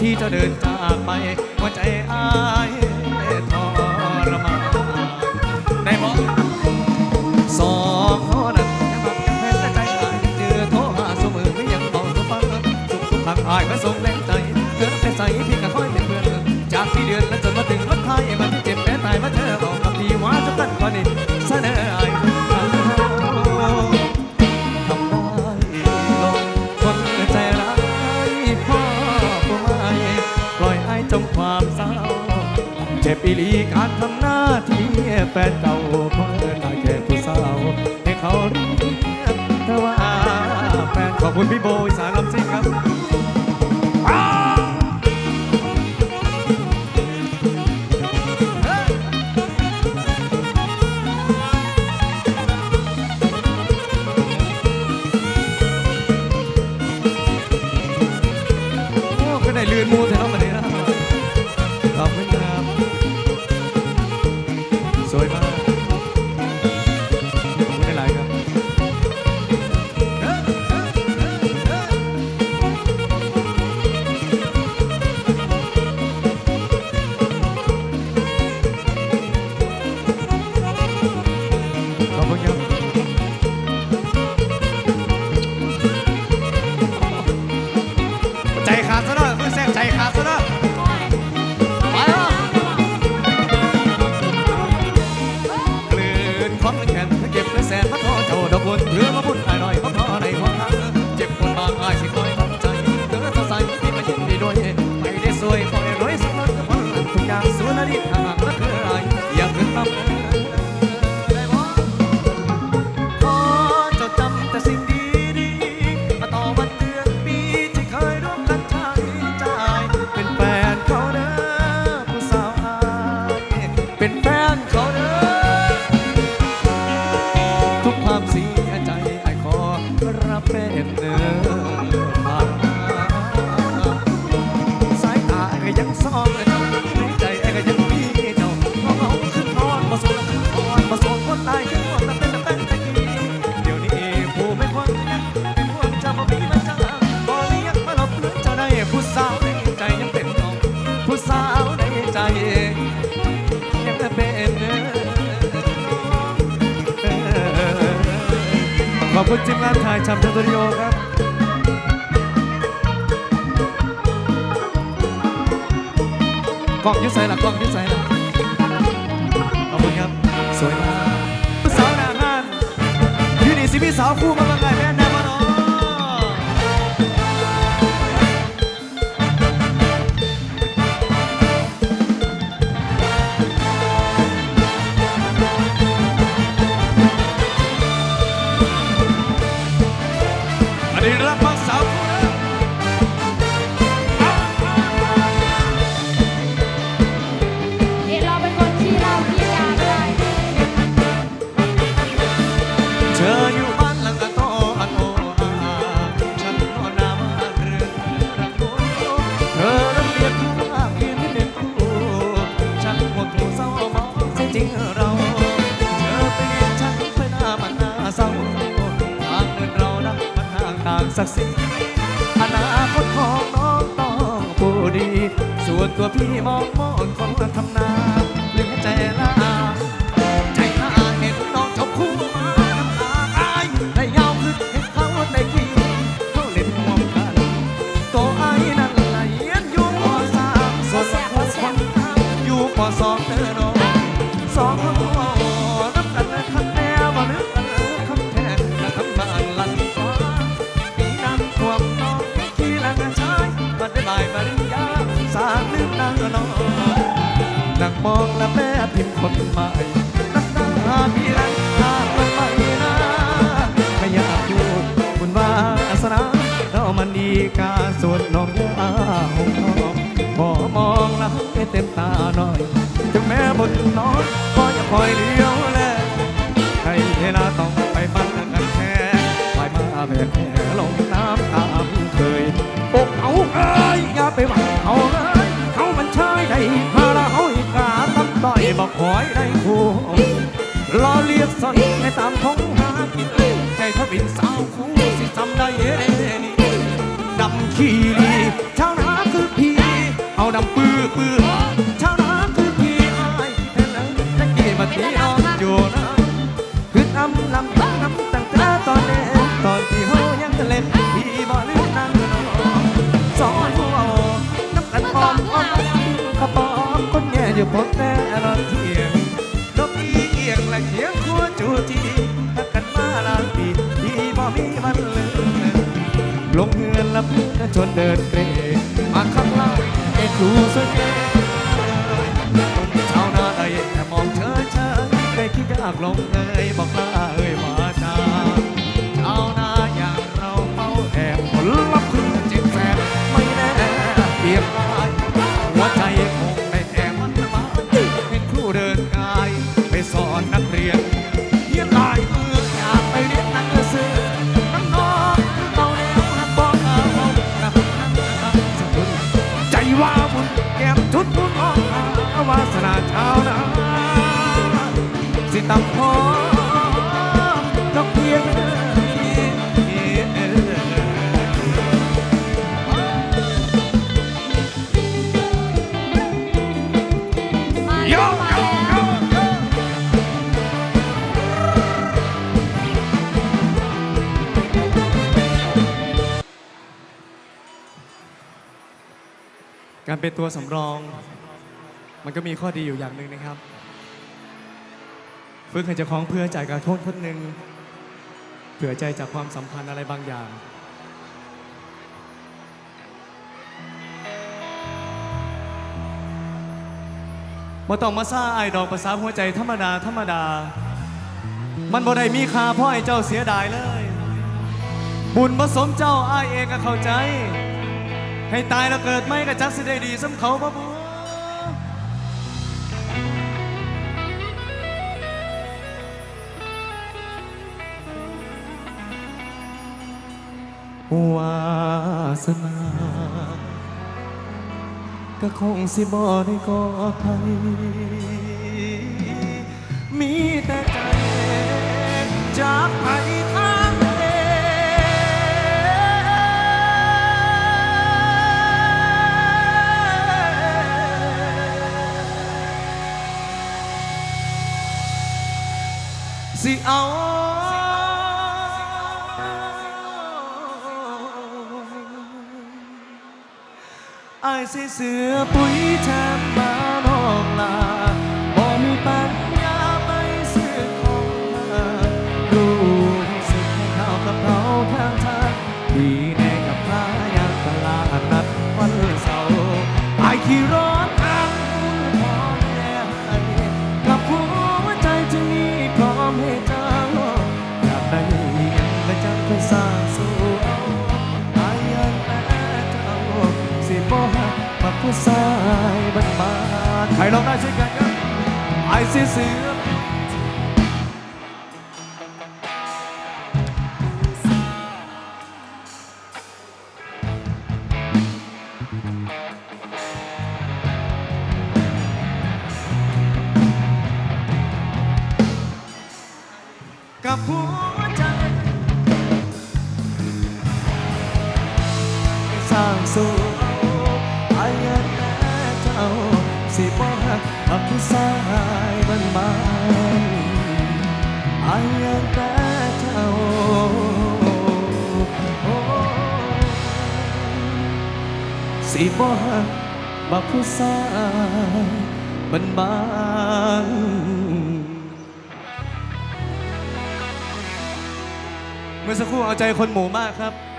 ที่เธอเดินจากไปหัวใจอายทรมานได้บอกสองคนนั้นยังมักยังแพ้และใจอายเจอโทรหาเสมอยังเบาทุกฟังสุขทุกทางอายก็ส่งแรงใจเธอไปใส่พี่กัน แฟนเก่าราะเธอได้แค่ผู้สาวให้เขาเรียกเธอว่าแฟนขอบคุณพี่โบสารลำซี คนจิ้มงานถ่ายชำสตูดิโอครับกล่องยึดใส่หลักกล่องยึดใส่หลักขอบคุณครับ สวยมากสาวหน้างานยูนิสิพี่สาวคู่มาบ้างไง อย่างศักดิ์ศรีอนาคตของน้องต้องผู้ดี ส่วนตัวพี่มองมองคนทำนาลึกใจละอา คนใหม่นักหนาพี่รักหาคม่นะไม่อยากพูดบุญวาสนาเรามันดีกาสวดน้องยาหงทองขอมองล้ให้เต็มตาหน่อยถึงแม้บนนอนก็ย่าคอยเลี้ยวแลใครเวลาต้องไปฟันกันแท้ไปมาแบบแผลลงน้ำตามเคยอกเอาเอ้ยอย่าไปหวังเขาเลยเขานช่ได้ คอยได้คู่รอเรียกสนให้ตามท้องหากินใจทวินสาวคู่สิจำได้เย้นี่ดำขี้ลีชาวนาคือพี่เอาดำปื้อปื้อชาวนาคือพี่อายแค่นั้นตะกี้มาที่นอนอยู่นะคือน้ำลำตั้งน้ำตั้งแต่ตอนเด็กตอนที่เฮายังเล่นพี่บ่ลืมนั่งนอนสอนหัวน้ำกันอ้อมอ้อมกระปองคนแง่อยู่พบแต่ มีวันลืมลงเฮือนละเพื่อนจนเดินเกรมาข้างล่างเอ็ดดูสวยงามชาวนาได้แต่มองเฉยเฉยเคยคิดอยากลงเอยบอกลาเอ่ยมาจาชาวนาอย่างเราเฝ้าแอบผลลัพธ์คือเจ็บแสบไม่แน่เพียงลายหัวใจคงได้แต่มันมาเห็นครูเดินกา สิตำพอดอกเบี้ยมาโยโยโยโยการเป็นตัวสำรอง มันก็มีข้อดีอยู่อย่างหนึ่งนะครับ ฝึกให้เจ้าของเพื่อใจการโทษคนหนึ่งเผื่อใจจากความสัมพันธ์อะไรบางอย่าง มาต้องมาซ่าไอดอกภาษาหัวใจธรรมดาธรรมดา มันบ่ได้มีค่าเพราะไอเจ้าเสียดายเลย บุญผสมเจ้าไอเองก็เข้าใจ ให้ตายแล้วเกิดไม่ก็จักสิได้ดีสำเขาบ่บั วาสนา ก็คงสิบ่ได้ก่อภัยมีแต่ใจจากไปทางเสิเอา อ้ายใส่เสื้อปุ๋ยแทนมาน้องลาบ่มีปัญญาไปซื้อของมารู้สึกให้ข้าวกับเราทางทางดีแน่กับพายางตลาดนัดวันเสาร์ไอ้ขี่รถายบ้านบาใครลองได้ช่วยกันครับไอ้เสียเสือกับหั สิบ่หักบักผู้สายบ้านบ้านเมื่อสักครู่เอาใจคนหมู่มากครับ